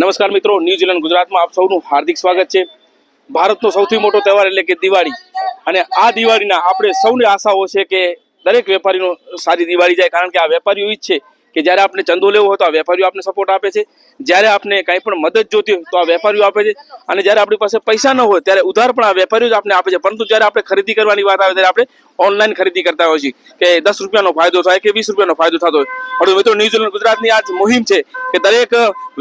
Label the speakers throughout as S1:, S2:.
S1: નમસ્કાર મિત્રો ન્યૂઝીલેન્ડ ગુજરાતમાં આપ સૌનું હાર્દિક સ્વાગત છે. ભારતનો સૌથી મોટો તહેવાર એટલે કે દિવાળી. અને આ દિવાળીના આપણે સૌની આશાઓ છે કે દરેક વેપારીનો સારી દિવાળી જાય. કારણ કે આ વેપારીઓ જ છે કે જ્યારે આપણે ચંદો લેવો હોય તો આ વેપારીઓ આપણે સપોર્ટ આપે છે. જ્યારે આપણે કાંઈ પણ મદદ જોતી હોય તો આ વેપારીઓ આપે છે. અને જ્યારે આપણી પાસે પૈસા ન હોય ત્યારે ઉધાર પણ આ વેપારીઓ જ આપણે આપે છે. પરંતુ જ્યારે આપણે ખરીદી કરવાની વાત આવે ત્યારે આપણે ઓનલાઈન ખરીદી કરતા હોય છે કે દસ રૂપિયાનો ફાયદો થાય કે વીસ રૂપિયાનો ફાયદો થતો હોય. પણ મિત્રો ન્યૂઝીલેન્ડ ગુજરાતની આજ મુહિમ છે કે દરેક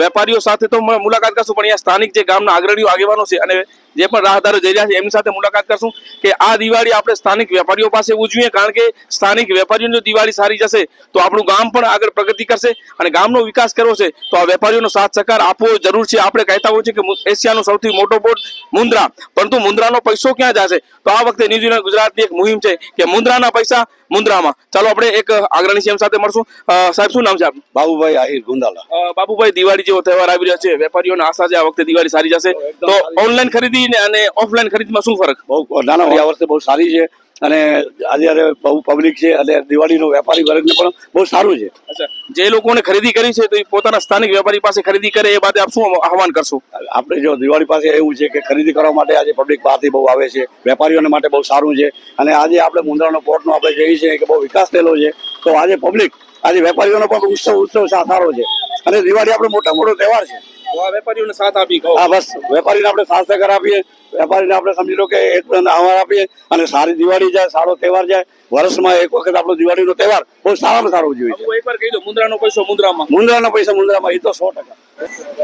S1: વેપારીઓ સાથે તો મુલાકાત કરશું, પણ અહીંયા સ્થાનિક જે ગામના અગ્રણીઓ, આગેવાનો છે અને જે પણ રાહદારો જઈ રહ્યા છે, એમની સાથે મુલાકાત કરશું કે આ દિવાળી આપણે સ્થાનિક વેપારીઓ પાસે ઉજવીએ, કારણ કે સ્થાનિક વેપારીઓની દિવાળી સારી જશે તો આપણું ગામ પણ આગળ પ્રગતિ કરશે અને ગામનો વિકાસ કરવો છે તો આ વેપારીઓનો સાથ સહકાર આપવો જરૂર છે. આપણે કહેતા છીએ કે એશિયાનો સૌથી મોટો બોટ મુન્દ્રા. પરંતુ મુન્દ્રાનો પૈસો ક્યાં જશે? તો આ વખતે ન્યુઝીલેન્ડ ગુજરાતની એક મુહિમ છે કે મુન્દ્રાના પૈસા મુન્દ્રામાં. ચાલો આપણે એક અગ્રણી સીએમ સાથે મળશું. સાહેબ શું નામ છે આપનું?
S2: બાબુભાઈ આહિર ગુંદાલા.
S1: બાબુભાઈ દિવાળી જેવો તહેવાર આવી રહ્યો છે. વેપારીઓને આશા છે આ વખતે દિવાળી સારી જશે. તો ઓનલાઈન ખરીદી ને અને ઓફલાઈન ખરીદીમાં શું ફરક?
S2: બહુ નાના આ વર્ષે બહુ સારી છે. અને અત્યારે બહુ પબ્લિક છે અને દિવાળીનો વેપારી વર્ગને પણ બહુ સારું છે.
S1: જે લોકોને ખરીદી કરી છે તો એ પોતાના સ્થાનિક વેપારી પાસે ખરીદી કરે એ બાદ આપ શું આહવાન કરશો?
S2: આપણે જો દિવાળી પાસે એવું છે કે ખરીદી કરવા માટે આજે પબ્લિક બહારથી બહુ આવે છે વેપારીઓને માટે બહુ સારું છે અને આજે આપણે મુંદ્રાનો પોર્ટનો આપણે જોઈએ છીએ કે બહુ વિકાસ થયેલો છે તો આજે પબ્લિક આજે વેપારીઓનો પણ ઉત્સવ ઉત્સવ સારો છે. અને દિવાળી આપણો મોટા મોટો તહેવાર છે.
S1: વેપારીઓને સાથ આપી
S2: હા બસ. વેપારીને આપણે સાથ સહકાર આપીએ. વેપારીને આપણે સમજી લો કે એક આભાર આપીએ અને સારી દિવાળી જાય સારો તહેવાર જાય. વર્ષમાં એક વખત આપણો દિવાળીનો તહેવાર બહુ સારામાં સારો ઉજવીએ
S1: છે એકવાર કહી દો મુદ્રાનો પૈસો મુદ્રામાં.
S2: મુદ્રાનો પૈસા મુંદ્રામાં એ તો સો ટકા.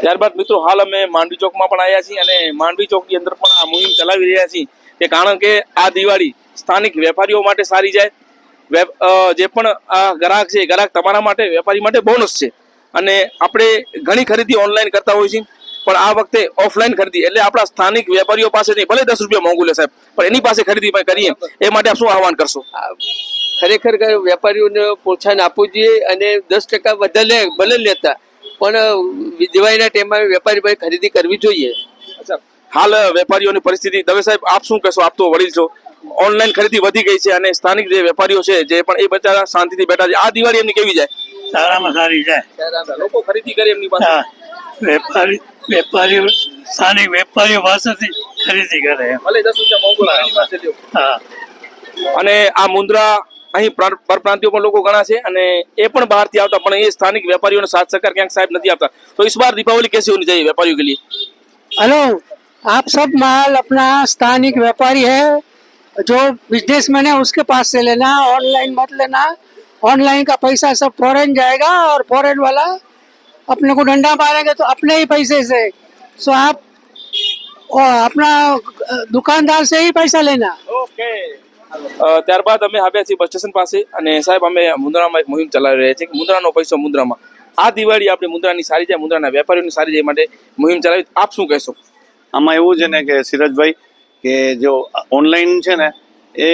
S1: ત્યારબાદ મિત્રો હાલ અમે માંડવી ચોકમાં પણ આવ્યા છીએ અને માંડવી ચોકની અંદર પણ આ મુહિમ ચલાવી રહ્યા છીએ. કે કારણ કે આ દિવાળી સ્થાનિક વેપારીઓ માટે સારી જાય. જે પણ આ ગ્રાહક છે ગ્રાહક તમારા માટે વેપારી માટે બોનસ છે. અને આપણે ઘણી ખરીદી ઓનલાઈન કરતા હોઈએ છીએ. પણ આ વખતે ઓફલાઈન ખરીદી એટલે આપણા સ્થાનિક વેપારીઓ પાસેથી ભલે દસ રૂપિયા મોંઘું લે સાહેબ પણ એની પાસે ખરીદી કરીએ. એ માટે આપ શું આહવાન કરશો?
S3: ખરેખર વેપારીઓને પ્રોત્સાહન આપવું જોઈએ અને દસ ટકા વધારે લે ભલે લેતા પણ દિવાળીના ટાઈમમાં વેપારી ભાઈ ખરીદી કરવી જોઈએ.
S1: હાલ વેપારીઓની પરિસ્થિતિ દવે સાહેબ આપ શું કહેશો? આપ તો વડીલ છો. ઓનલાઈન ખરીદી વધી ગઈ છે અને સ્થાનિક જે વેપારીઓ છે જે પણ એ બચારા શાંતિથી બેઠા છે આ દિવાળી એમની કેવી જાય
S4: સારામાં સારી જાય
S1: લોકો ખરીદી કરે એમની પાસે
S4: હા વેપારી વેપારીઓ સ્થાનિક વેપારીઓ પાસેથી ખરીદી કરે એમ.
S1: ભલે દસ રૂપિયા મોંઘું લાગે એની પાસે લ્યો.
S4: હા
S1: અને આ મુન્દ્રા અહીં પ્રા- પરપ્રાંતિયો પણ લોકો ઘણા છે અને એ પણ બહારથી આવતા પણ એ સ્થાનિક વેપારીઓને સાથ સહકાર ક્યાંક સાહેબ નથી આપતા તો इस बार दीपावली कैसी होनी चाहिए व्यापारियों के लिए
S5: हेलो आप सब माल अपना स्थानिक व्यापारी है जो बिजनेसमैन है उसके पास से लेना ऑनलाइन मत लेना ऑनलाइन का पैसा सब फॉरेन जाएगा और फॉरेन वाला अपने को डंडा मारेंगे तो अपने ही पैसे से सो आप और अपना अ, दुकानदार से ही पैसा लेना
S1: ઓકે ત્યારબાદ અમે આવ્યા છીએ બસ સ્ટેશન પાસે અને સાહેબ અમે મુન્દ્રામાં એક મુહિમ ચલાવી રહ્યા છીએ કે મુન્દ્રાનો પૈસો મુન્દ્રામાં આ દિવાળી આપણે મુન્દ્રાની સારી જાય મુન્દ્રાના વેપારીઓની સારી જાય માટે મુહિમ ચલાવી આપ શું કહેશો
S6: આમાં એવું છે ને કે સિરાજભાઈ કે જો ઓનલાઈન છે ને, એ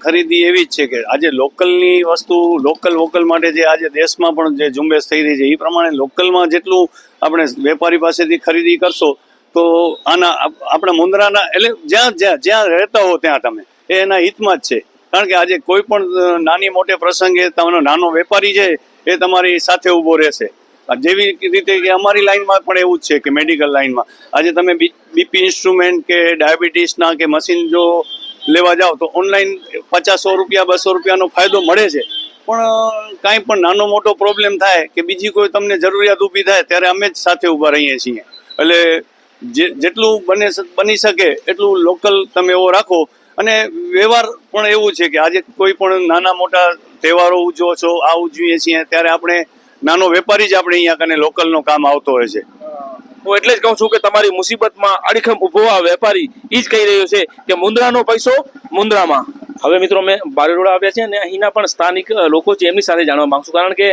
S6: ખરીદી એવી જ છે કે આજે લોકલની વસ્તુ, લોકલ વોકલ માટે જે આજે દેશમાં પણ જે ઝુંબેશ થઈ રહી છે, એ પ્રમાણે લોકલમાં જેટલું આપણે વેપારી પાસેથી ખરીદી કરશો, તો આના આપણા મુંદરાના, એટલે જ્યાં જ્યાં જ્યાં રહેતા હો ત્યાં તમે. એ એના હિતમાં જ છે. કારણ કે આજે કોઈ પણ નાની મોટે પ્રસંગે તમારો નાનો વેપારી છે, એ તમારી સાથે ઊભો રહેશે. જેવી રીતે કે અમારી લાઈનમાં પણ એવું જ છે કે મેડિકલ લાઈનમાં. આજે તમે બીપી ઇન્સ્ટ્રુમેન્ટ કે ડાયાબિટીસના કે મશીન જો લેવા જાઓ તો ઓનલાઈન પચાસો રૂપિયા, બસો રૂપિયાનો ફાયદો મળે છે. પણ કાંઈ પણ નાનો મોટો પ્રોબ્લેમ થાય કે બીજી કોઈ તમને જરૂરિયાત ઊભી થાય ત્યારે અમે જ સાથે ઊભા રહીએ છીએ. એટલે જે, જેટલું બને બની શકે એટલું લોકલ તમે એવો રાખો. અને વ્યવહાર પણ એવું છે કે આજે કોઈ પણ નાના મોટા તહેવારો ઉજવો છો, આ ઉજવીએ છીએ, ત્યારે આપણે નાનો વેપારી જ આપણે અહીંયા કને લોકલનું કામ આવતો હોય છે.
S1: હું એટલે જ કહું છું કે તમારી મુસીબતમાં અડીખમ ઊભો આ વેપારી એ જ કહી રહ્યો છે કે મુંદ્રાનો પૈસો મુંદ્રામાં. હવે મિત્રો મેં બારેરોડ આવ્યા છે અને અહીંના પણ સ્થાનિક લોકો છે એમની સાથે જાણવા માંગુ છું. કારણ કે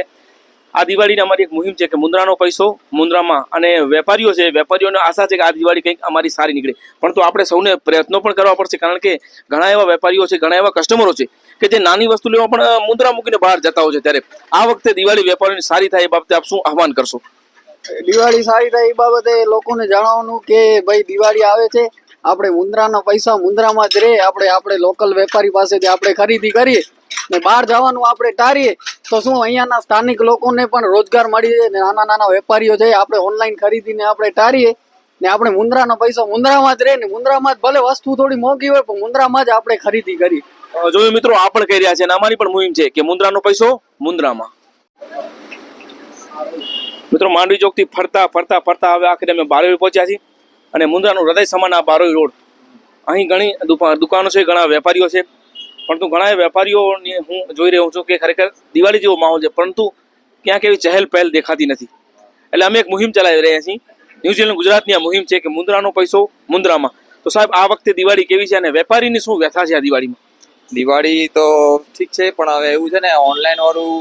S1: આ દિવાળીની અમારી એક મુહિમ છે કે મુંદ્રાનો પૈસો મુંદ્રામાં અને વેપારીઓ છે, વેપારીઓને આશા છે કે આ દિવાળી કંઈક અમારી સારી નીકળે. પણ તો આપણે સૌને પ્રયત્નો પણ કરવા પડશે, કારણ કે ઘણા એવા વેપારીઓ છે, ઘણા એવા કસ્ટમરો છે કે જે નાની વસ્તુ લેવા પણ મુદ્રા મૂકીને બહાર જતા હોય છે ત્યારે. આ વખતે દિવાળી વેપારીની સારી થાય એ બાબતે આપ શું આહવાન કરશો?
S7: દિવાળી સારી થાય એ બાબતે લોકોને જણાવવાનું કે ભાઈ દિવાળી આવે છે આપણે મુંદ્રાના પૈસા મુંદ્રામાં જ રહે આપણે આપણે લોકલ વેપારી પાસેથી આપણે ખરીદી કરીએ ને બહાર જવાનું આપણે ટાળીએ તો શું અહીંયાના સ્થાનિક લોકોને પણ રોજગાર મળી જાય ને નાના નાના વેપારીઓ છે આપણે ઓનલાઈન ખરીદીને આપણે ટાળીએ ને આપણે મુંદ્રાનો પૈસો મુંદ્રામાં જ રહે ને મુંદ્રામાં જ ભલે વસ્તુ થોડી મોંઘી હોય પણ મુંદ્રામાં જ આપણે ખરીદી કરી
S1: અ, જોયું મિત્રો, આ પણ કહી રહ્યા છે અને અમારી પણ મુહિમ છે કે મુંદ્રાનો પૈસો મુન્દ્રામાં મિત્રો, માંડવી ચોકથી ફરતા ફરતા ફરતા હવે આખરે અમે બારોઈ પહોંચ્યા છીએ અને મુન્દ્રાનું હૃદય સમાન આ બારોઈ રોડ. અહીં ઘણી દુકાનો છે, ઘણા વેપારીઓ છે. પરંતુ ઘણા વેપારીઓને હું જોઈ રહ્યો છું કે ખરેખર દિવાળી જેવો માહોલ છે, પરંતુ ક્યાંક એવી ચહેલ પહેલ દેખાતી નથી. એટલે અમે એક મુહિમ ચલાવી રહ્યા છીએ. ન્યુઝીલેન્ડ ગુજરાતની આ મુહિમ છે કે મુન્દ્રાનો પૈસો મુન્દ્રામાં તો સાહેબ, આ વખતે દિવાળી કેવી છે અને વેપારીની શું વ્યથા છે આ દિવાળીમાં?
S8: દિવાળી તો ઠીક છે, પણ હવે એવું છે ને ઓનલાઈન વાળું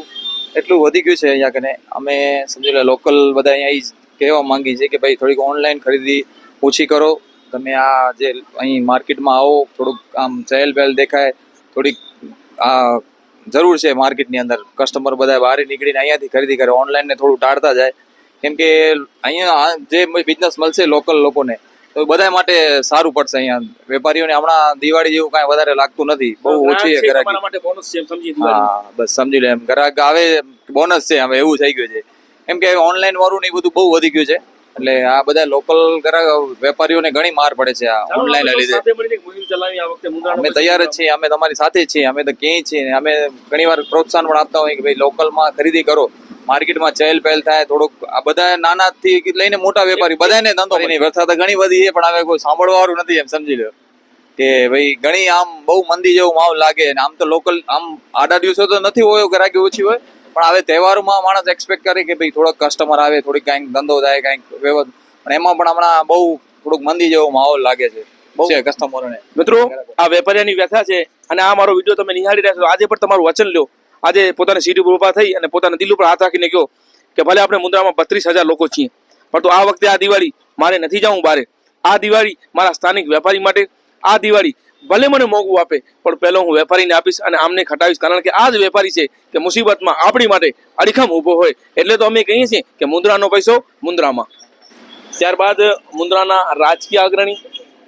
S8: એટલું વધી ગયું છે અહીંયા કને. અમે સમજી લો લોકલ બધા અહીંયા જ કહેવા માંગી છે કે ભાઈ થોડીક ઓનલાઈન ખરીદી ઓછી કરો. તમે આ જે અહીં માર્કેટમાં આવો, થોડુંક આમ ચહેલ પહેલ દેખાય, થોડીક આ જરૂર છે માર્કેટની અંદર. કસ્ટમર બધા બહાર નીકળીને અહીંયાથી ખરીદી કરે. ઓનલાઈનને થોડું ટાળતા જાય. કેમ કે અહીંયા જે બિઝનેસ મળશે લોકલ લોકોને તો બધા માટે સારું પડશે અહીંયા. વેપારીઓને હમણાં દિવાળી જેવું કાંઈ વધારે લાગતું નથી. બહુ ઓછી
S1: ગ્રાહકી.
S8: હા બસ સમજી લે એમ. ગ્રાહક આવે બોનસ છે હવે એવું થઈ ગયું છે. એમ કે ઓનલાઈન વાળું ને એ બધું બહુ વધી ગયું છે. એટલે આ બધા લોકલ ગ્રાહક વેપારીઓને ઘણી માર પડે છે આ ઓનલાઈન લીધે. અમે તૈયાર જ છીએ અમે તમારી સાથે છીએ અમે તો ક્યાંય છીએ અમે ઘણી વાર પ્રોત્સાહન પણ આપતા હોય કે ભાઈ લોકલમાં ખરીદી કરો. માર્કેટમાં ચહેલ પહેલ થાય થોડુંક આ બધા નાનાથી લઈને મોટા વેપારી બધાને ધંધો નહીં વ્યવસ્થા તો ઘણી બધી છે પણ હવે કોઈ સાંભળવા વાળું નથી એમ સમજી લો. કે ભાઈ ઘણી આમ બહુ મંદી જેવું માહોલ લાગે ને આમ તો લોકલ આમ આડા દિવસો તો નથી હોય ગ્રાહકી ઓછી હોય પણ હવે તહેવારોમાં માણસ એક્સપેક્ટ કરે કે ભાઈ થોડોક કસ્ટમર આવે થોડીક કાંઈક ધંધો થાય કાંઈક વ્યવસ્થા પણ એમાં પણ હમણાં બહુ થોડુંક મંદી જેવો માહોલ લાગે છે. બહુ. છે કસ્ટમરોને
S1: મિત્રો આ વેપારીની વ્યથા છે અને આ મારો વીડિયો તમે નિહાળી રહ્યા છો. આજે પણ તમારું વચન લ્યો. આજે પોતાની સીટ ઉપર ઊભા થઈ અને પોતાના દિલ ઉપર હાથ રાખીને કહો કે ભલે આપણે મુદ્રામાં બત્રીસ હજાર લોકો છીએ પરંતુ આ વખતે આ દિવાળી મારે નથી જવું બારે. આ દિવાળી મારા સ્થાનિક વેપારી માટે, આ દિવાળી ભલે મને મોંઘું આપે, પણ પહેલો હું વેપારીને આપીશ અને આમને ખટાવીશ. કારણ કે આ જ વેપારી છે કે મુસીબતમાં આપણી માટે અડીખમ ઊભો હોય. એટલે તો અમે કહીએ છીએ કે મુન્દ્રાનો પૈસો મુન્દ્રામાં ત્યારબાદ મુન્દ્રાના રાજકીય અગ્રણી,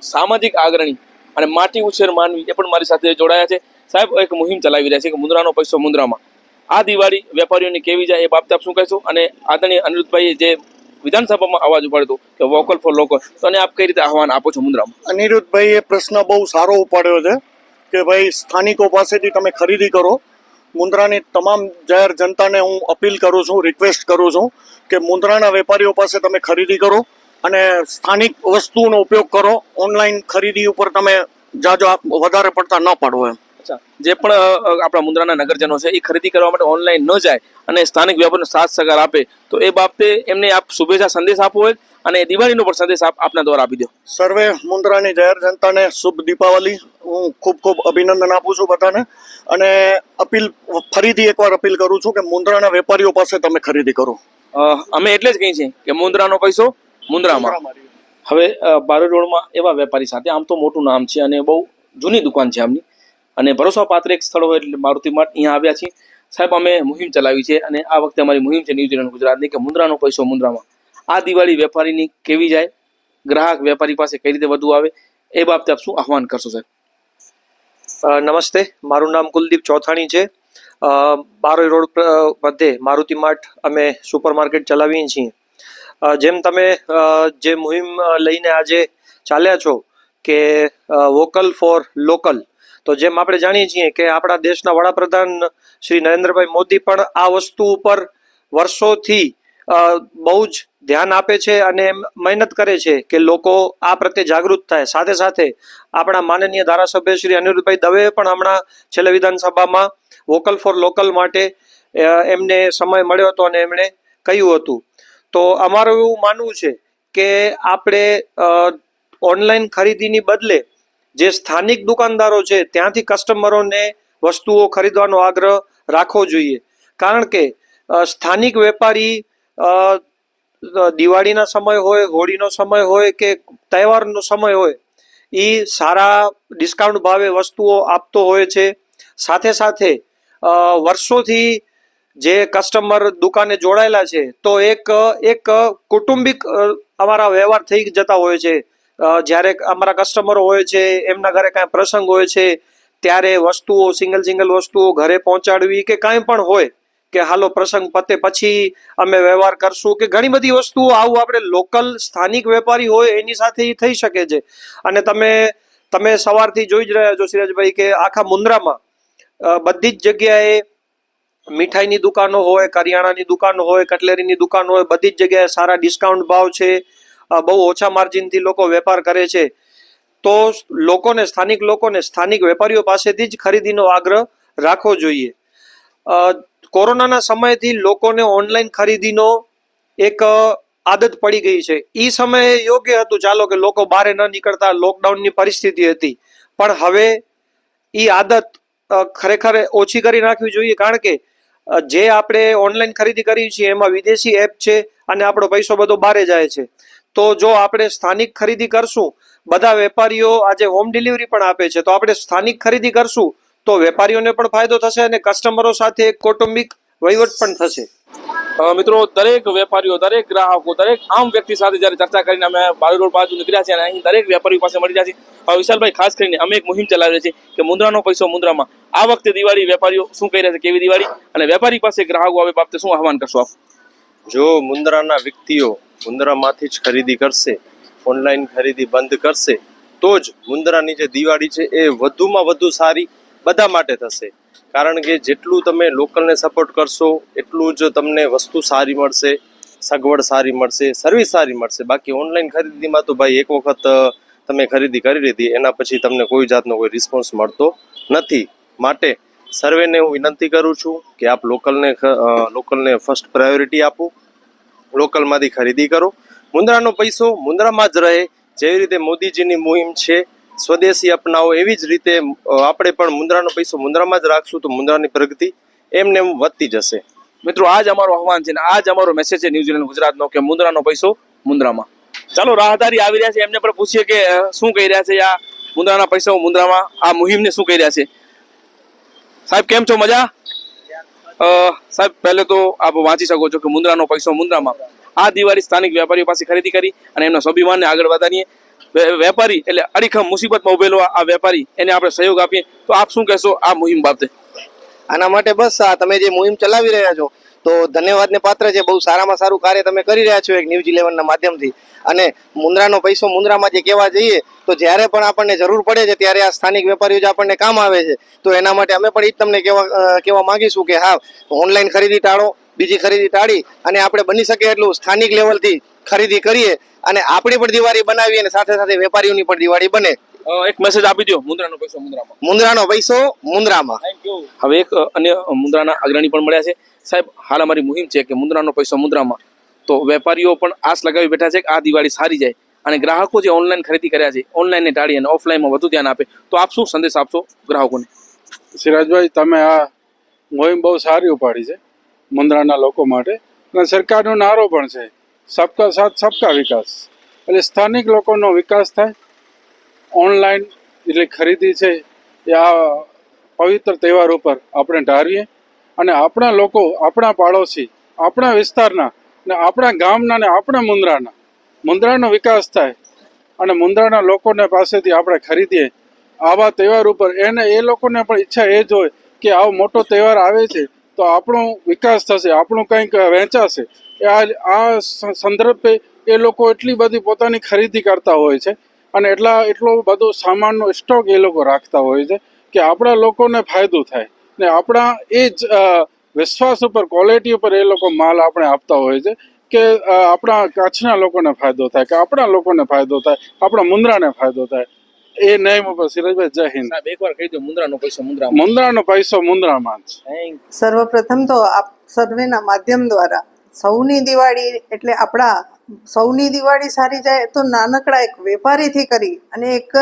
S1: સામાજિક અગ્રણી અને માટી ઉછેર માનવી એ પણ મારી સાથે જોડાયા છે. સાહેબ, એક મુહિમ ચલાવી રહ્યા છે કે મુદ્રાનો પૈસો મુદ્રામાં આ દિવાળી વેપારીઓને કેવી જાય એ બાબતે આપ શું કહેશો? અને આદરણીય અનિરુદ્ધભાઈએ જે વિધાનસભામાં અવાજ ઉપાડ્યો કે વોકલ ફોર લોકલ તો એને આપ કઈ રીતે આહવાન આપો છો મુન્દ્રામાં?
S9: અનિરુદ્ધભાઈએ પ્રશ્ન બહુ સારો ઉપાડ્યો છે કે ભાઈ, સ્થાનિકો પાસેથી તમે ખરીદી કરો. મુંદ્રાની તમામ જાહેર જનતાને હું અપીલ કરું છું રિક્વેસ્ટ કરું છું કે મુંદ્રાના વેપારીઓ પાસે તમે ખરીદી કરો અને સ્થાનિક વસ્તુનો ઉપયોગ કરો. ઓનલાઈન ખરીદી ઉપર તમે જાજો વધારે પડતા ન પાડો એમ.
S1: જે પણ આપણા મુન્દ્રાના નગરજનો છે એ ખરીદી કરવા માટે ઓનલાઈન ન જાય અને સ્થાનિક વ્યાપારનો સાથ સહકાર આપે તો એ બાબતે એમને આપ શુભેચ્છા સંદેશ આપવો હોય અને દિવાળીનો પણ સંદેશ આપ આપના દ્વારા આપી દો.
S9: સર્વે મુન્દ્રાની જાહેર જનતાને શુભ દીપાવલી. હું ખૂબ ખૂબ અભિનંદન આપું છું બધાને અને અપીલ ફરીથી એકવાર અપીલ કરું છું કે મુન્દ્રાના વેપારીઓ પાસે તમે ખરીદી કરો.
S1: અમે એટલે જ કહીએ છીએ કે મુન્દ્રાનો પૈસો મુન્દ્રામાં હવે બારોડ રોડમાં એવા વેપારી સાથે આમ તો મોટું નામ છે અને બહુ જૂની દુકાન છે આમની. અને ભરોસાપાત્ર એક સ્થળ હોય એટલે મારુતિ માર્ટ અહીંયા આવ્યા છીએ. સાહેબ, અમે મુહિમ ચલાવી છે અને આ વખતે અમારી મુહિમ છે ન્યુઝીલેન્ડ ગુજરાતની કે મુન્દ્રાનો પૈસો મુન્દ્રામાં. આ દિવાળી વેપારીની કેવી જાય? ગ્રાહક વેપારી પાસે કઈ રીતે વધુ આવે? એ બાબતે આપ શું આહવાન કરશો સાહેબ?
S10: નમસ્તે. મારું નામ કુલદીપ ચોથાણી છે. બારોઈ રોડ મધ્યે મારુતિ માર્ટ અમે સુપર માર્કેટ ચલાવીએ છીએ. જેમ તમે જે મુહિમ લઈને આજે ચાલ્યા છો કે વોકલ ફોર લોકલ તો જેમ આપણે જાણીએ છીએ કે આપણા દેશના વડાપ્રધાન શ્રી નરેન્દ્રભાઈ મોદી પણ આ વસ્તુ ઉપર વર્ષોથી બહુ જ ધ્યાન આપે છે અને મહેનત કરે છે કે લોકો આ પ્રત્યે જાગૃત થાય. સાથે સાથે આપણા માનનીય ધારાસભ્ય શ્રી અનિરુદ્ધભાઈ દવેએ પણ હમણાં છેલ્લે વિધાનસભામાં વોકલ ફોર લોકલ માટે એમને સમય મળ્યો હતો અને એમણે કહ્યું હતું. તો અમારું એવું માનવું છે કે આપણે ઓનલાઈન ખરીદીની બદલે જે સ્થાનિક દુકાનદારો છે, ત્યાંથી કસ્ટમરોને વસ્તુઓ ખરીદવાનો આગ્રહ રાખવો જોઈએ. કારણ કે સ્થાનિક વેપારી દિવાળીના સમય હોય, હોળીનો સમય હોય કે તહેવારનો સમય હોય એ સારા ડિસ્કાઉન્ટ ભાવે વસ્તુઓ આપતો હોય છે. સાથે સાથે વર્ષોથી જે કસ્ટમર દુકાને જોડાયેલા છે, તો એક એક કુટુંબિક અમારા વ્યવહાર થઈ જતા હોય છે. જ્યારે અમારા કસ્ટમરો હોય છે, એમના ઘરે કાંઈ પ્રસંગ હોય છે, ત્યારે વસ્તુઓ સિંગલ સિંગલ વસ્તુઓ ઘરે પહોંચાડવી કે કાંઈ પણ હોય, કે હાલો પ્રસંગ પતે પછી અમે વ્યવહાર કરશું કે ઘણી બધી વસ્તુઓ આવું આપણે લોકલ સ્થાનિક વેપારી હોય એની સાથે થઈ શકે છે. અને તમે તમે સવારથી જોઈ જ રહ્યા છો સિરાજભાઈ કે આખા મુન્દ્રામાં બધી જ જગ્યાએ મીઠાઈની દુકાનો હોય, કરિયાણાની દુકાનો હોય, કટલેરીની દુકાનો હોય, બધી જ જગ્યાએ સારા ડિસ્કાઉન્ટ ભાવ છે. બહુ ઓછા માર્જિનથી લોકો વેપાર કરે છે. તો લોકોને, સ્થાનિક લોકોને સ્થાનિક વેપારીઓ પાસેથી જ ખરીદીનો આગ્રહ રાખવો જોઈએ. કોરોનાના સમયથી લોકોને ઓનલાઈન ખરીદીનો એક આદત પડી ગઈ છે. એ સમયે યોગ્ય હતું, ચાલો કે લોકો બહાર ન નીકળતા લોકડાઉનની પરિસ્થિતિ હતી. પણ હવે એ આદત ખરેખર ઓછી કરી નાખવી જોઈએ, કારણ કે જે આપણે ઓનલાઈન ખરીદી કરીએ છીએ, એમાં વિદેશી એપ છે અને આપણો પૈસો બધો બહારે જાય છે. તો જો આપણે સ્થાનિક ખરીદી કરશું બધા વેપારીઓ આજે હોમ ડિલિવરી પણ આપે છે તો આપણે સ્થાનિક ખરીદી કરશું તો વેપારીઓને પણ ફાયદો થશે અને કસ્ટમરો સાથે એક કૌટુંબિક વહીવટ પણ થશે.
S1: મિત્રો દરેક વેપારીઓ દરેક ગ્રાહકો દરેક આમ વ્યક્તિ સાથે જ્યારે ચર્ચા કરીને અમે બારી રોડ બાજુ નીકળ્યા છીએ અને અહીં દરેક વેપારીઓ પાસે મળી રહ્યા છીએ વિશાલભાઈ ખાસ કરીને અમે એક મુહિમ ચલાવીએ છીએ કે મુદ્રાનો પૈસો મુદ્રામાં. આ વખતે દિવાળી વેપારીઓ શું કહી રહ્યા છે? કેવી દિવાળી? અને વેપારી પાસે ગ્રાહકો આવે બાબતે શું આહવાન કરશો આપ?
S11: જો મુદ્રાના વ્યક્તિઓ મુન્દ્રામાંથી જ ખરીદી કરશે, ઓનલાઈન ખરીદી બંધ કરશે, તો જ મુન્દ્રાની જે દિવાળી છે એ વધુમાં વધુ સારી બધા માટે થશે. કારણ કે જેટલું તમે લોકલને સપોર્ટ કરશો, એટલું જ તમને વસ્તુ સારી મળશે, સગવડ સારી મળશે સર્વિસ સારી મળશે. બાકી ઓનલાઈન ખરીદીમાં તો ભાઈ એક વખત તમે ખરીદી કરી લીધી, એના પછી તમને કોઈ જાતનો કોઈ રિસ્પોન્સ મળતો નથી. માટે સર્વેને હું વિનંતી કરું છું કે આપ લોકલને લોકલને ફર્સ્ટ પ્રાયોરિટી આપો લોકલમાંથી ખરીદી કરો. મુન્દ્રાનો પૈસો મુન્દ્રામાં જ રહે. જેવી રીતે મોદીજીની મુહિમ છે, સ્વદેશી અપનાવો, એવી જ રીતે આપણે પણ મુન્દ્રાનો પૈસો મુન્દ્રામાં જ રાખશું તો મુન્દ્રાની પ્રગતિ એમને એમ વધતી જશે.
S1: મિત્રો, આજ અમારો આહવાન છે આજ અમારો મેસેજ છે ન્યુઝીલેન્ડ ગુજરાતનો કે મુદ્રાનો પૈસો મુદ્રામાં ચાલો, રાહદારી આવી રહ્યા છે. એમને પણ પૂછીએ કે શું કહી રહ્યા છે આ મુદ્રાના પૈસા મુદ્રામાં આ મુહિમને શું કહી રહ્યા છે? સાહેબ, કેમ છો? મજા? સાહેબ, પહેલે તો આપ વાંચી શકો છો કે મુદ્રાનો પૈસો મુદ્રામાં આ દિવાળી સ્થાનિક વેપારીઓ પાસે ખરીદી કરી અને એમના સ્વાભિમાનને આગળ વધારીએ. વેપારી એટલે અડીખમ મુસીબતમાં ઉભેલો આ વેપારી, એને આપણે સહયોગ આપીએ. તો આપ શું કહેશો આ મુહિમ બાબતે?
S12: આના માટે બસ આ તમે જે મુહિમ ચલાવી રહ્યા છો, તો ધન્યવાદને પાત્ર છે, બહુ સારામાં સારું કાર્ય તમે કરી રહ્યા છો એક ન્યૂઝ ઇલેવનના માધ્યમથી. અને મુન્દ્રાનો પૈસો મુન્દ્રામાં જે કહેવા જઈએ તો જ્યારે પણ આપણને જરૂર પડે છે ત્યારે આ સ્થાનિક વેપારીઓ જે આપણને કામ આવે છે. તો એના માટે અમે પણ એ જ તમને કહેવા કહેવા માંગીશું કે હા ઓનલાઈન ખરીદી ટાળો બીજી ખરીદી ટાળી અને આપણે બની શકે એટલું સ્થાનિક લેવલથી ખરીદી કરીએ અને આપણી પણ દિવાળી બનાવીએ અને સાથે સાથે વેપારીઓની પણ દિવાળી બને.
S1: એક મેસેજ આપી દો મુદ્રાનો પૈસો મુદ્રામાં
S12: મુન્દ્રાનો પૈસો મુન્દ્રામાં.
S1: હવે એક અન્ય મુદ્રાના અગ્રણી પણ મળ્યા છે. સાહેબ હાલ અમારી મુહિમ છે કે મુદ્રાનો પૈસો મુદ્રામાં તો વેપારીઓ પણ આશ લગાવી બેઠા છે કે આ દિવાળી સારી જાય. અને ગ્રાહકો જે ઓનલાઈન ખરીદી કર્યા છે ઓનલાઈનને ટાળી અને ઓફલાઈનમાં વધુ ધ્યાન આપે, તો આપ શું સંદેશ આપશો ગ્રાહકોને?
S13: સિરાજભાઈ, તમે આ મોહિમ બહુ સારી ઉપાડી છે, મુંદ્રાના લોકો માટે. અને સરકારનો નારો પણ છે, સબકા સાથ, સબકા વિકાસ. એટલે સ્થાનિક લોકોનો વિકાસ થાય. ઓનલાઈન એટલે ખરીદી છે, એ આ પવિત્ર તહેવાર ઉપર આપણે ધારીએ અને આપણા લોકો, આપણા પાડોશી, આપણા વિસ્તારના ને આપણા ગામના ને આપણા મુન્દ્રાના મુન્દ્રાનો વિકાસ થાય અને મુન્દ્રાના લોકોને પાસેથી આપણે ખરીદીએ. આવા તહેવાર ઉપર એને એ લોકોને પણ ઈચ્છા એ જ હોય કે આવો મોટો તહેવાર આવે છે તો આપણો વિકાસ થશે, આપણું કંઈક વહેંચાશે. એ આ આ સંદર્ભે એ લોકો એટલી બધી પોતાની ખરીદી કરતા હોય છે અને એટલા, એટલો બધો સામાનનો સ્ટોક એ લોકો રાખતા હોય છે કે આપણા લોકોને ફાયદો થાય. ને આપણા એ જ વિશ્વાસ ઉપર ક્વોલિટી ઉપર એ લોકો માલ આપણે આપતા હોય છે કે આપણા કચ્છના લોકોને ફાયદો થાય કે આપણા લોકોને ફાયદો થાય આપણા મુંદ્રાને ફાયદો થાય. એ નહીં ઉપર સિરજભાઈ જય હિન્દ.
S1: સાહેબ એકવાર કહી દો મુદ્રાનો પૈસો મુંદ્રા
S13: મુન્દ્રાનો પૈસો મુંદ્રામાં જ.
S1: Thank
S14: સર્વપ્રથમ તો આપ સર્વેના માધ્યમ દ્વારા સૌની દિવાળી એટલે આપણા સૌની દિવાળી સારી જાય તો નાનકડા એક વેપારીથી કરી અને એક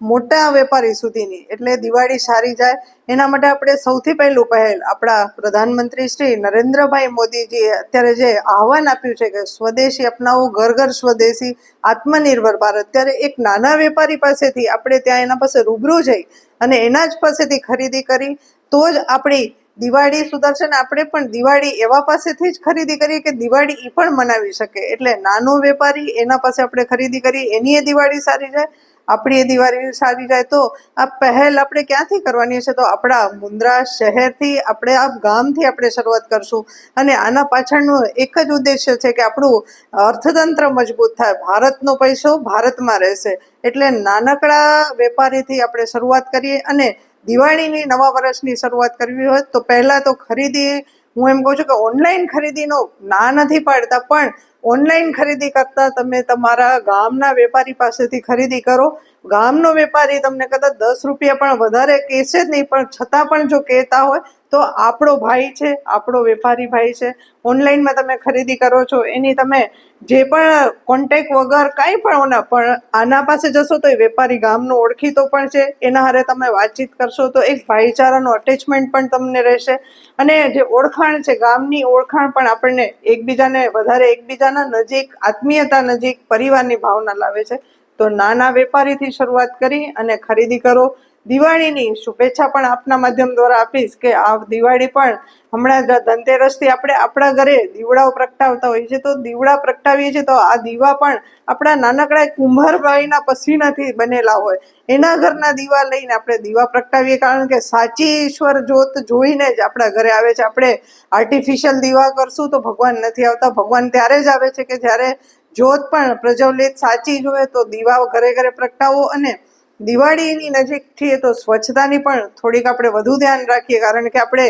S14: મોટા વેપારી સુધીની. એટલે દિવાળી સારી જાય. એના માટે આપણે સૌથી પહેલું પહેલ આપણા પ્રધાનમંત્રી શ્રી નરેન્દ્રભાઈ મોદીજીએ અત્યારે જે આહવાન આપ્યું છે કે સ્વદેશી અપનાવો, ઘર ઘર સ્વદેશી, આત્મનિર્ભર ભારત. ત્યારે એક નાના વેપારી પાસેથી આપણે ત્યાં એના પાસે રૂબરૂ જઈ અને એના જ પાસેથી ખરીદી કરી. તો જ આપણી દિવાળી સુદર્શન આપણે પણ દિવાળી એવા પાસેથી જ ખરીદી કરીએ કે દિવાળી એ પણ મનાવી શકે. એટલે નાનો વેપારી એના પાસે આપણે ખરીદી કરીએ, એની એ દિવાળી સારી જાય, આપણી એ દિવાળી સારી જાય. તો આ પહેલ આપણે ક્યાંથી કરવાની છે? તો આપણા મુન્દ્રા શહેરથી, આપણે આ ગામથી આપણે શરૂઆત કરશું. અને આના પાછળનો એક જ ઉદ્દેશ્ય છે કે આપણું અર્થતંત્ર મજબૂત થાય. ભારતનો પૈસો ભારતમાં રહેશે. એટલે નાનકડા વેપારીથી આપણે શરૂઆત કરીએ અને દિવાળીની નવા વર્ષની શરૂઆત કરવી હોય તો પહેલાં તો ખરીદી, હું એમ કહું છું કે ઓનલાઈન ખરીદીનો ના નથી પાડતા, પણ ઓનલાઈન ખરીદી કરતાં તમે તમારા ગામના વેપારી પાસેથી ખરીદી કરો. ગામનો વેપારી તમને કદાચ દસ રૂપિયા પણ વધારે કહેશે જ નહીં, પણ છતાં પણ જો કહેતા હોય તો આપણો ભાઈ છે, આપણો વેપારી ભાઈ છે, ઓનલાઈનમાં તમે ખરીદી કરો છો, એની તમે જે પણ કોન્ટેક વગર કાંઈ પણ ઓના, પણ આના પાસે જશો તો એ વેપારી ગામનો ઓળખીતો પણ છે, એના હારે તમે વાતચીત કરશો તો એક ભાઈચારાનો અટેચમેન્ટ પણ તમને રહેશે. અને જે ઓળખાણ છે, ગામની ઓળખાણ પણ આપણને એકબીજાને વધારે એકબીજાના નજીક, આત્મીયતા નજીક, પરિવારની ભાવના લાવે છે. તો નાના વેપારીથી શરૂઆત કરી અને ખરીદી કરો. દિવાળીની શુભેચ્છા પણ આપના માધ્યમ દ્વારા આપીશ કે આ દિવાળી પણ હમણાં ધનતેરસથી આપણે આપણા ઘરે દીવડાઓ પ્રગટાવતા હોઈએ છીએ. તો દીવડા પ્રગટાવીએ છીએ તો આ દીવા પણ આપણા નાનકડા કુંભારભાઈના પસીનાથી બનેલા હોય. એના ઘરના દીવા લઈને આપણે દીવા પ્રગટાવીએ કારણ કે સાચી ઈશ્વર જોત જોઈને જ આપણા ઘરે આવે છે. આપણે આર્ટિફિશિયલ દીવા કરશું તો ભગવાન નથી આવતા. ભગવાન ત્યારે જ આવે છે કે જ્યારે જ્યોત પણ પ્રજ્વલિત સાચી જોવે તો દીવા ઘરે ઘરે પ્રગટાવો અને દિવાળીની નજીકથી તો સ્વચ્છતાની પણ થોડીક આપણે વધુ ધ્યાન રાખીએ, કારણ કે આપણે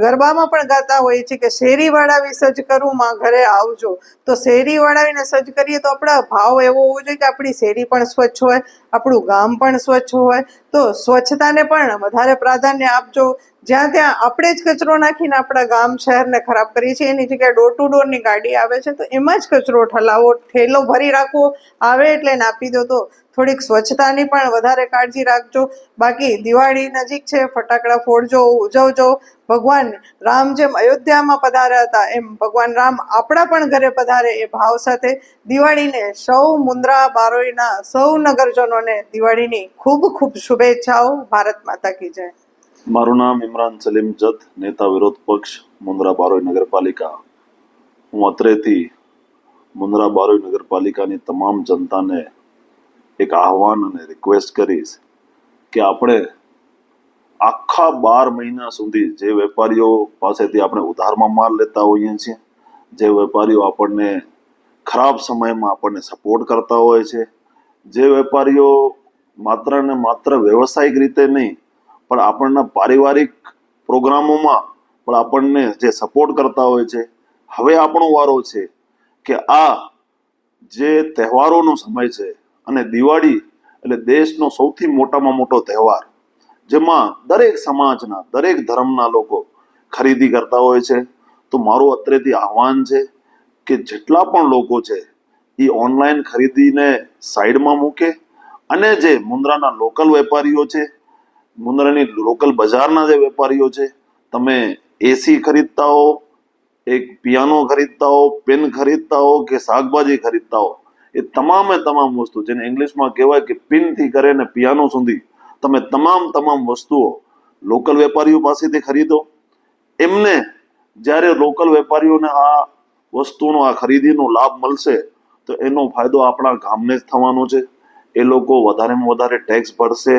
S14: ગરબામાં પણ ગાતા હોઈએ છીએ કે શેરી વાળાવી સજ્જ કરું, માં ઘરે આવજો. તો શેરી વાળાવીને સજ્જ કરીએ તો આપણા ભાવ એવો હોવો જોઈએ કે આપણી શેરી પણ સ્વચ્છ હોય, આપણું ગામ પણ સ્વચ્છ હોય. તો સ્વચ્છતાને પણ વધારે પ્રાધાન્ય આપજો. જ્યાં ત્યાં આપણે જ કચરો નાખીને આપણા ગામ શહેરને ખરાબ કરીએ છીએ, એની જગ્યાએ ડોર ટુ ડોરની ગાડી આવે છે, તો એમાં જ કચરો ઠલાવો, ઠેલો ભરી રાખવો આવે એટલે નાપી દો તો થોડીક સ્વચ્છતાની પણ વધારે કાળજી રાખજો. બાકી દિવાળી નજીક છે, ફટાકડા ફોડજો, ઉજવજો. ભગવાન રામ જેમ અયોધ્યામાં પધાર્યા હતા, એમ ભગવાન રામ આપણા પણ ઘરે પધારે એ ભાવ સાથે. દિવાળીને સૌ મુન્દ્રા, બારોઈના સૌ નગરજનોને દિવાળીની ખૂબ ખૂબ શુભેચ્છાઓ. ભારત માતા કી જય.
S15: મારું નામ ઇમરાન સલીમ જત, નેતા વિરોધ પક્ષ, મુન્દ્રા બારોઈ નગરપાલિકા. હું અત્રેથી મુન્દ્રા બારોઈ નગરપાલિકાની તમામ જનતાને એક આહવાન અને રિક્વેસ્ટ કરીશ કે આપણે આખા બાર મહિના સુધી જે વેપારીઓ પાસેથી આપણે ઉધારમાં માલ લેતા હોઈએ છીએ, જે વેપારીઓ આપણને ખરાબ સમયમાં આપણને સપોર્ટ કરતા હોય છે, જે વેપારીઓ માત્ર ને માત્ર વ્યવસાયિક રીતે નહીં પણ આપણના પારિવારિક પ્રોગ્રામોમાં પણ આપણને જે સપોર્ટ કરતા હોય છે, હવે આપણો વારો છે કે આ જે તહેવારોનો સમય છે અને દિવાળી એટલે દેશનો સૌથી મોટામાં મોટો તહેવાર, જેમાં દરેક સમાજના, દરેક ધર્મના લોકો ખરીદી કરતા હોય છે, તો મારું અત્રેથી આહવાન છે કે જેટલા પણ લોકો છે એ ઓનલાઈન ખરીદીને સાઈડમાં મૂકે અને જે મુન્દ્રાના લોકલ વેપારીઓ છે મુન્દ્રાની લોકલ બજારના જે વેપારીઓ છે, તમે એસી ખરીદતા હો એક પિયાનો ખરીદતા હો પેન ખરીદતા હો કે શાકભાજી ખરીદતા હો એ તમામે તમામ વસ્તુ જેને ઇંગ્લિશમાં કહેવાય કે પિનથી કરીને પિયાનો સુધી તમે તમામ તમામ વસ્તુઓ લોકલ વેપારીઓ પાસેથી ખરીદો. એમને જ્યારે લોકલ વેપારીઓને આ વસ્તુનો, આ ખરીદીનો લાભ મળશે, તો એનો ફાયદો આપણા ગામને જ થવાનો છે. એ લોકો વધારેમાં વધારે ટેક્સ ભરશે.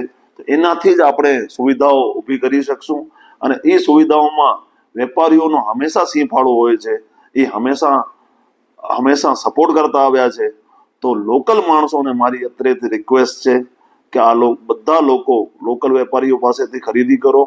S15: એનાથી જ આપણે સુવિધાઓ ઊભી કરી શકશું અને એ સુવિધાઓમાં વેપારીઓનો હંમેશા સિંહ ફાળો હોય છે, એ હંમેશા હંમેશા સપોર્ટ કરતા આવ્યા છે. તો લોકલ માણસોને મારી અત્રેથી રિક્વેસ્ટ છે કે આ બધા લોકો લોકલ વેપારીઓ પાસેથી ખરીદી કરો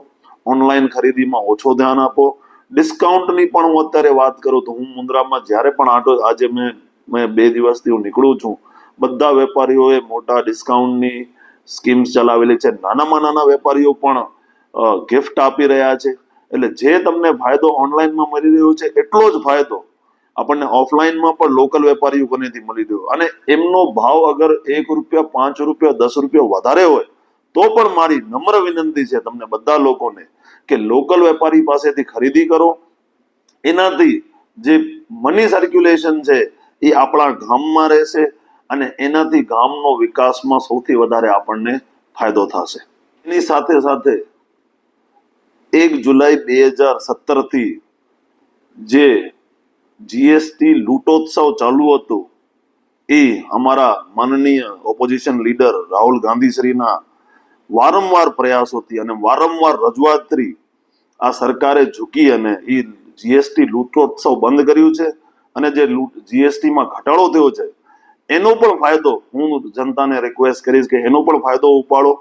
S15: ઓનલાઈન ખરીદીમાં ઓછો ધ્યાન આપો. ડિસ્કાઉન્ટની પણ હું અત્યારે વાત કરું તો હું મુન્દ્રામાં જ્યારે પણ આટો, આજે મેં મેં બે દિવસથી હું નીકળું છું. બધા વેપારીઓએ મોટા ડિસ્કાઉન્ટની સ્કીમ્સ ચલાવેલી છે. નાનામાં નાના વેપારીઓ પણ ગિફ્ટ આપી રહ્યા છે. એટલે જે તમને ફાયદો ઓનલાઈનમાં મળી રહ્યો છે, એટલો જ ફાયદો આપણને ઓફલાઈનમાં પણ લોકલ વેપારીઓ કોનેથી મળી રહ્યો. અને એમનો ભાવ અગર એક રૂપિયા, પાંચ રૂપિયા, દસ રૂપિયા વધારે હોય, તો પણ મારી નમ્ર વિનંતી છે તમને બધા લોકોને કે લોકલ વેપારી પાસેથી ખરીદી કરો. એનાથી જે મની સર્ક્યુલેશન છે, એ આપણા ગામમાં રહેશે. અને એનાથી ગામનો વિકાસમાં સૌથી વધારે આપણને ફાયદો થશે. એની સાથે સાથે એક જુલાઈ બે હજાર સત્તરથી જે જીએસટી લૂંટોત્સવ ચાલુ હતું, એ અમારા માનનીય ઓપોઝિશન લીડર રાહુલ ગાંધી શ્રીના વારંવાર પ્રયાસોથી અને વારંવાર રજૂઆતથી આ સરકારે ઝૂકી અને એ જીએસટી લૂંટોત્સવ બંધ કર્યું છે. અને જે જીએસટીમાં ઘટાડો થયો છે એનો પણ ફાયદો હું જનતાને રિક્વેસ્ટ કરીશ કે એનો પણ ફાયદો ઉપાડો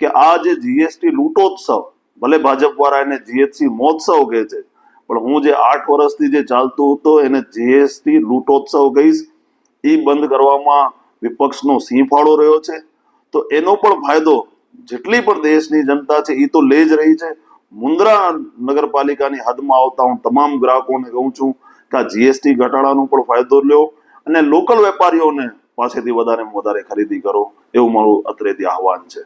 S15: કે આ જે જીએસટી લૂંટોત્સવ, ભલે ભાજપ વાળા એને જીએસટી મહોત્સવ કહે છે, પણ હું જે આઠ વર્ષથી જે ચાલતું હતો એને જીએસટી લૂંટોત્સવ કહીશ એ બંધ કરવામાં વિપક્ષનો સિંહ ફાળો રહ્યો છે. તો એનો પણ ફાયદો જેટલી પણ દેશની જનતા છે એ તો લે જ રહી છે. મુન્દ્રા નગરપાલિકાની હદમાં આવતા હું તમામ ગ્રાહકોને કહું છું કે આ જીએસટી ઘટાડાનો પણ ફાયદો લ્યો. અને લોકલ વેપારીઓને પાસેથી વધારે વધારે ખરીદી કરો એવું મારું અત્રેથી આહવાન છે.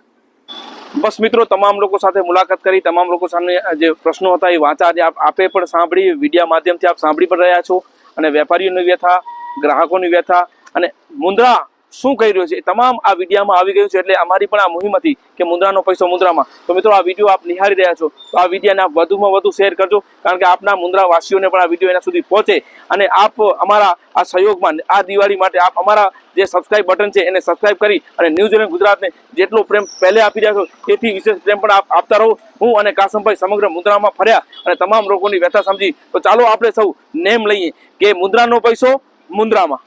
S1: બસ મિત્રો, તમામ લોકો સાથે મુલાકાત કરી, તમામ લોકો સામે જે પ્રશ્નો હતા એ વાંચા આજે આપે પણ સાંભળી, વિડીયા માધ્યમથી આપ સાંભળી પણ રહ્યા છો. અને વેપારીઓની વ્યથા, ગ્રાહકોની વ્યથા અને મુન્દ્રા શું કહી રહ્યો છે? તમામ આ વિડીયામાં આવી ગયું છે એટલે અમારી પણ આ મુહિમ હતી કે મુદ્રાનો પૈસો મુદ્રામાં તો મિત્રો, આ વીડિયો આપ નિહાળી રહ્યા છો. તો આ વિડીયાને આપ વધુમાં વધુ શેર કરજો, કારણ કે આપના મુદ્રાવાસીઓને પણ આ વીડિયો એના સુધી પહોંચે અને આપ અમારા આ સહયોગમાં આ દિવાળી માટે આપ અમારા જે સબસ્ક્રાઇબ બટન છે એને સબસ્ક્રાઇબ કરી અને ન્યૂઝીલેન્ડ ગુજરાતને જેટલો પ્રેમ પહેલે આપી રહ્યા છો, તેથી વિશેષ પ્રેમ પણ આપ આપતા રહો. હું અને કાસમભાઈ સમગ્ર મુદ્રામાં ફર્યા અને તમામ લોકોની વ્યથા સમજી. તો ચાલો આપણે સૌ નેમ લઈએ કે મુદ્રાનો પૈસો મુન્દ્રામાં.